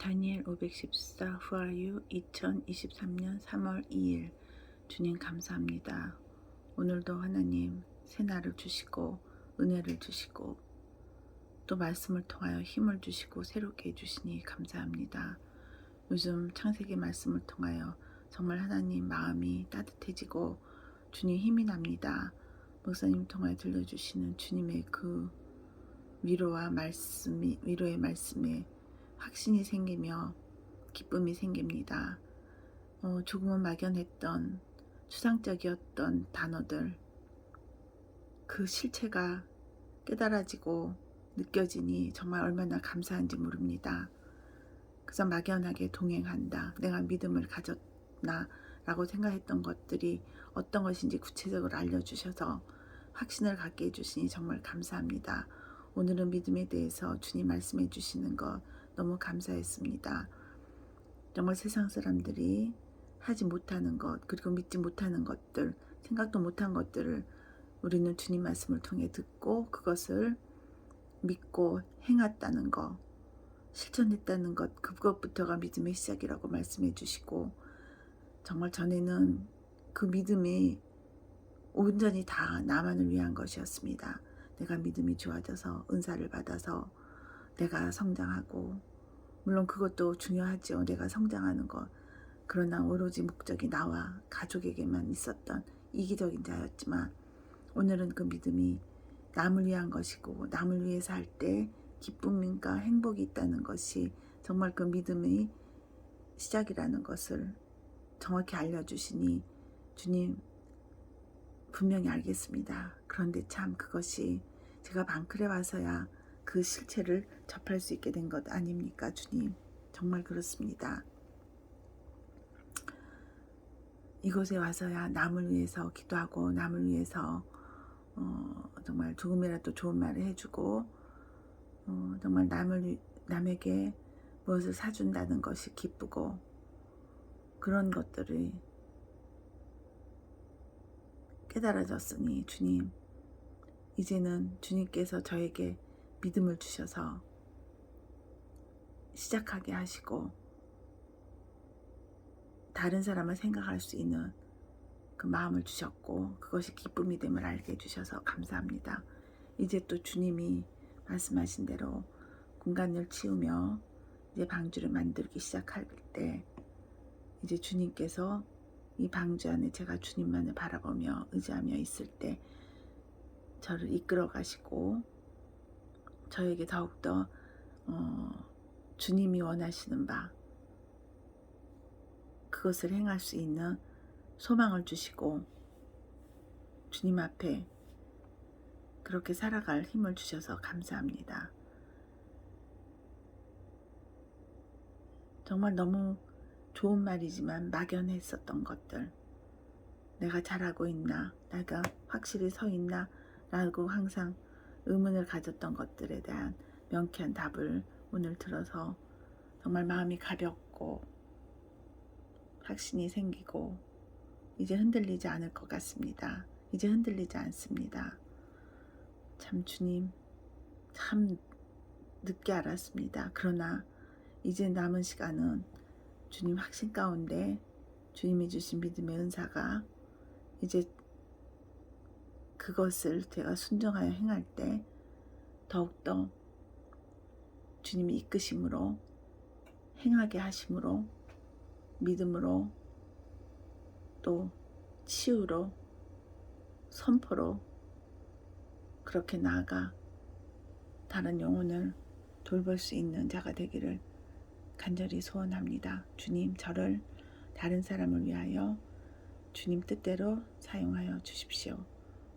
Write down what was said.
다니엘 514 Who are you? 2023년 3월 2일 주님 감사합니다. 오늘도 하나님 새날을 주시고 은혜를 주시고 또 말씀을 통하여 힘을 주시고 새롭게 해주시니 감사합니다. 요즘 창세기 말씀을 통하여 정말 하나님 마음이 따뜻해지고 주님 힘이 납니다. 목사님 통하여 들려주시는 주님의 그 위로와 말씀이 위로의 말씀에 확신이 생기며 기쁨이 생깁니다. 어, 조금은 막연했던 추상적이었던 단어들 그 실체가 깨달아지고 느껴지니 정말 얼마나 감사한지 모릅니다. 그래서 막연하게 동행한다. 내가 믿음을 가졌나 라고 생각했던 것들이 어떤 것인지 구체적으로 알려주셔서 확신을 갖게 해주시니 정말 감사합니다. 오늘은 믿음에 대해서 주님 말씀해 주시는 것 너무 감사했습니다. 정말 세상 사람들이 하지 못하는 것, 그리고 믿지 못하는 것들, 생각도 못한 것들을 우리는 주님 말씀을 통해 듣고 그것을 믿고 행했다는 것, 실천했다는 것, 그것부터가 믿음의 시작이라고 말씀해 주시고, 정말 전에는 그 믿음이 온전히 다 나만을 위한 것이었습니다. 내가 믿음이 좋아져서 은사를 받아서 내가 성장하고 물론 그것도 중요하죠. 내가 성장하는 것. 그러나 오로지 목적이 나와 가족에게만 있었던 이기적인 자였지만 오늘은 그 믿음이 남을 위한 것이고 남을 위해서 할 때 기쁨과 행복이 있다는 것이 정말 그 믿음의 시작이라는 것을 정확히 알려주시니 주님 분명히 알겠습니다. 그런데 참 그것이 제가 방클에 와서야 그 실체를 접할 수 있게 된 것 아닙니까, 주님? 정말 그렇습니다. 이곳에 와서야 남을 위해서 기도하고 남을 위해서 어, 정말 조금이라도 좋은 말을 해주고 어, 정말 남을 남에게 무엇을 사준다는 것이 기쁘고 그런 것들이 깨달아졌으니 주님 이제는 주님께서 저에게 믿음을 주셔서 시작하게 하시고 다른 사람을 생각할 수 있는 그 마음을 주셨고 그것이 기쁨이 됨을 알게 해주셔서 감사합니다. 이제 또 주님이 말씀하신 대로 공간을 치우며 이제 방주를 만들기 시작할 때 이제 주님께서 이 방주 안에 제가 주님만을 바라보며 의지하며 있을 때 저를 이끌어 가시고 저에게 더욱더 어, 주님이 원하시는 바 그것을 행할 수 있는 소망을 주시고 주님 앞에 그렇게 살아갈 힘을 주셔서 감사합니다. 정말 너무 좋은 말이지만 막연했었던 것들. 내가 잘하고 있나? 내가 확실히 서 있나? 라고 항상 의문을 가졌던 것들에 대한 명쾌한 답을 오늘 들어서 정말 마음이 가볍고 확신이 생기고 이제 흔들리지 않을 것 같습니다. 이제 흔들리지 않습니다. 참 주님 참 늦게 알았습니다. 그러나 이제 남은 시간은 주님 확신 가운데 주님이 주신 믿음의 은사가 이제 그것을 제가 순종하여 행할 때 더욱더 주님이 이끄심으로 행하게 하심으로 믿음으로 또 치유로 선포로 그렇게 나아가 다른 영혼을 돌볼 수 있는 자가 되기를 간절히 소원합니다. 주님 저를 다른 사람을 위하여 주님 뜻대로 사용하여 주십시오.